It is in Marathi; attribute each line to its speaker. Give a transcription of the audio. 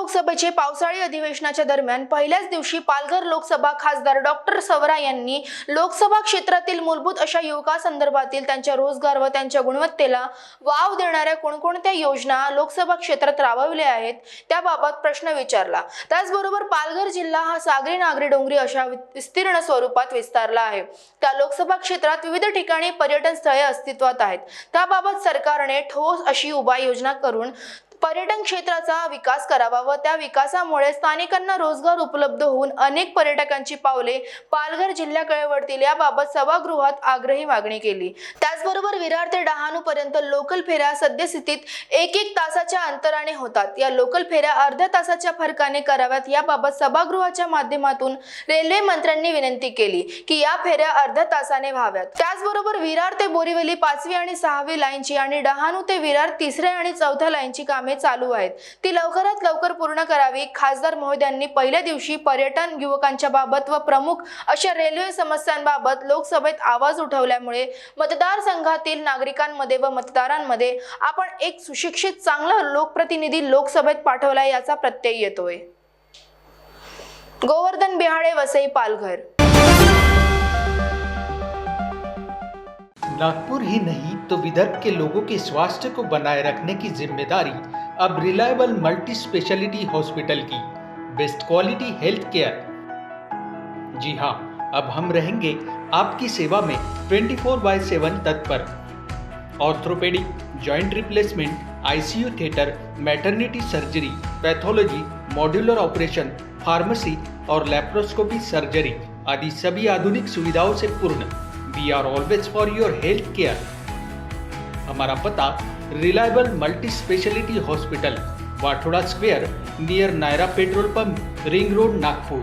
Speaker 1: लोकसभेचे पावसाळी अधिवेशनाच्या दरम्यान पहिल्याच दिवशी पालघर लोकसभा खासदार डॉक्टर सवरा यांनी लोकसभा क्षेत्रातील मूलभूत अशा युवकांसंदर्भातील त्यांच्या रोजगार व त्यांच्या गुणवत्तेला वाव देणाऱ्या कोणकोणत्या योजना लोकसभा क्षेत्रात राबविल्या आहेत त्याबाबत प्रश्न विचारला. त्याचबरोबर पालघर जिल्हा हा सागरी नागरी डोंगरी अशा विस्तीर्ण स्वरूपात विस्तारला आहे. त्या लोकसभा क्षेत्रात विविध ठिकाणी पर्यटन स्थळे अस्तित्वात आहेत. त्याबाबत सरकारने ठोस अशी उपाययोजना करून पर्यटन क्षेत्राचा विकास करावा व त्या विकासामुळे स्थानिकांना रोजगार उपलब्ध होऊन अनेक पर्यटकांची पावले पालघर जिल्ह्याकडे वळतील याबाबत सभागृहात आग्रही मागणी केली. त्याचबरोबर विरार ते डहाणू पर्यंत लोकल फेऱ्या सद्यस्थितीत एक एक तासाच्या अंतराने होतात. या लोकल फेऱ्या अर्ध्या तासाच्या फरकाने कराव्यात याबाबत सभागृहाच्या माध्यमातून रेल्वे मंत्र्यांनी विनंती केली की या फेऱ्या अर्ध्या तासाने व्हाव्यात. त्याचबरोबर विरार ते बोरिवली पाचवी आणि सहावी लाईनची आणि डहाणू ते विरार तिसऱ्या आणि चौथ्या लाईनची कामे कामे चालू आहेत. ती लवकरात लवकर पूर्ण करावी. खासदार महोदयांनी पहिल्या दिवशी पर्यटन युवकांच्या बाबत व प्रमुख अशा रेल्वे समस्यांबाबत लोकसभेत आवाज उठवल्यामुळे मतदारसंघातील नागरिकांमध्ये व मतदारांमध्ये आपण एक सुशिक्षित चांगला लोकप्रतिनिधी लोकसभेत पाठवला याचा प्रत्यय येतोय. गोवर्धन बिहाळे वसई पालघर.
Speaker 2: नागपुर ही नहीं तो विदर्भ के लोगों के स्वास्थ्य को बनाए रखने की जिम्मेदारी अब रिलायबल मल्टी स्पेशलिटी हॉस्पिटल की बेस्ट क्वालिटी हेल्थ केयर। जी हाँ अब हम रहेंगे आपकी सेवा में 24 फोर बाय सेवन तत्पर orthopedic, joint replacement, ICU theatre, maternity surgery, pathology, modular operation, pharmacy और लेप्रोस्कोपी सर्जरी आदि सभी आधुनिक सुविधाओं से पूर्ण। We are always for your health care हमारा पता reliable multi speciality hospital Wathoda square near Nayara petrol pump ring road Nagpur.